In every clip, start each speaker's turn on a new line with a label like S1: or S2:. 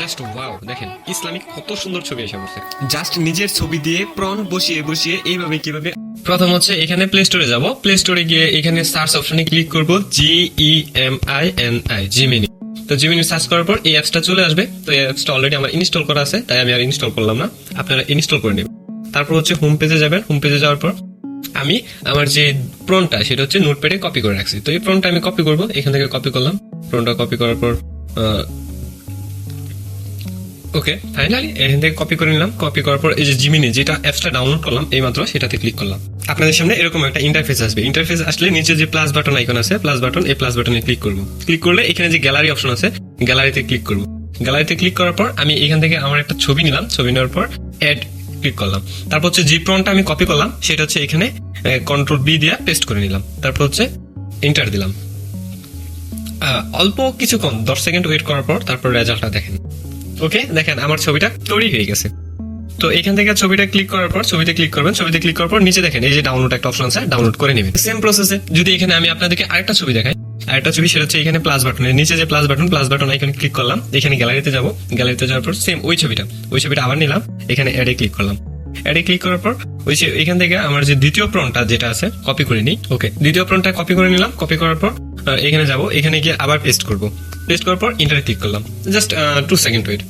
S1: Just wow দেখেন Islamic কত সুন্দর ছবি এসে পড়ছে। জাস্ট নিজের ছবি দিয়ে প্রন বসিয়ে বসিয়ে এইভাবে কীভাবে প্রথম হচ্ছে এখানে প্লে স্টোরে যাব। প্লে স্টোরে গিয়ে এখানে সার্চ অপশনে ক্লিক করব G E M I N I Gemini তো জিমিনি সার্চ করার পর এই অ্যাপসটা চলে আসবে। তো এই অ্যাপসটা অলরেডি আমার ইনস্টল করা আছে তাই আমি আর ইনস্টল করলাম না। আপনারা ইনস্টল করে নেবেন। তারপর হচ্ছে হোম পেজে যাবেন। হোম পেজে যাওয়ার পর আমি আমার যে প্রনটা সেটা হচ্ছে নোটপ্যাডে কপি করে রাখছি। তো এই প্রনটা আমি কপি করব। এখান থেকে কপি করলাম। প্রনটা কপি করার পর ওকে ফাইনালি এখান থেকে কপি করে নিলাম। কপি করার পর এই যে জিমিনি যেটা অ্যাপসটা ডাউনলোড করলাম, এই মাত্র সেটাতে ক্লিক করলাম। আপনাদের সামনে এরকম একটা ইন্টারফেস আসবে। ইন্টারফেস আসলে নিচে যে প্লাস বাটন আইকন আছে প্লাস বাটন এই প্লাস বাটনে ক্লিক করব। ক্লিক করলে এখানে যে গ্যালারি অপশন আছে গ্যালারিতে ক্লিক করব। গ্যালারিতে ক্লিক করার পর আমি এখান থেকে আমার একটা ছবি নিলাম। ছবি নেওয়ার পর অ্যাড ক্লিক করলাম। তারপর হচ্ছে যে প্রনটা আমি কপি করলাম। সেটা হচ্ছে এখানে কন্ট্রোল বি দিয়ে পেস্ট করে নিলাম। তারপর হচ্ছে এন্টার দিলাম। অল্প কিছুক্ষণ, দশ সেকেন্ড ওয়েট করার পর তারপর রেজাল্টটা দেখেন। ওকে দেখেন, আমার ছবিটা তৈরি হয়ে গেছে। তো এখান থেকে ছবিটা ক্লিক করার পর, ছবিতে ক্লিক করবেন, ছবিতে ক্লিক করার পর নিচে দেখেন, এই যে ডাউনলোড একটা অপশন আছে ডাউনলোড করে নেবেন। সেম প্রসেসে যদি এখানে আমি আপনাদেরকে আরেকটা ছবি দেখাই, আরেকটা ছবি, সেটা হচ্ছে এখানে প্লাস বাটনের নিচে যে প্লাস বাটন প্লাস বাটন এখানে ক্লিক করলাম, এখানে গ্যালারিতে যাব গ্যালারিতে যাওয়ার পর সেম ওই ছবিটা ওই ছবিটা আবার নিলাম, এখানে অ্যাডে ক্লিক করলাম। অ্যাডে ক্লিক করার পর, ওই এখান থেকে আমার যে দ্বিতীয় প্রনটা যেটা আছে কপি করে নিই। ওকে দ্বিতীয় প্রনটা কপি করে নিলাম কপি করার পর এখানে যাব, এখানে গিয়ে আবার পেস্ট করব। পেস্ট করার পর ইন্টারে ক্লিক করলাম। Just two second wait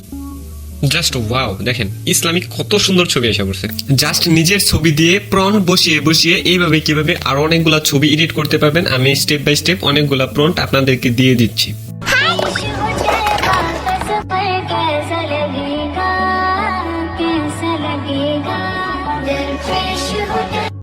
S1: just wow দেখেন, ইসলামিক কত সুন্দর ছবি এসে পড়ছে। জাস্ট নিজের ছবি দিয়ে প্রন বসিয়ে বসিয়ে এইভাবে, কীভাবে আরও অনেকগুলা ছবি এডিট করতে পারবেন। আমি স্টেপ বাই স্টেপ অনেকগুলা প্রন্ট আপনাদেরকে দিয়ে দিচ্ছি।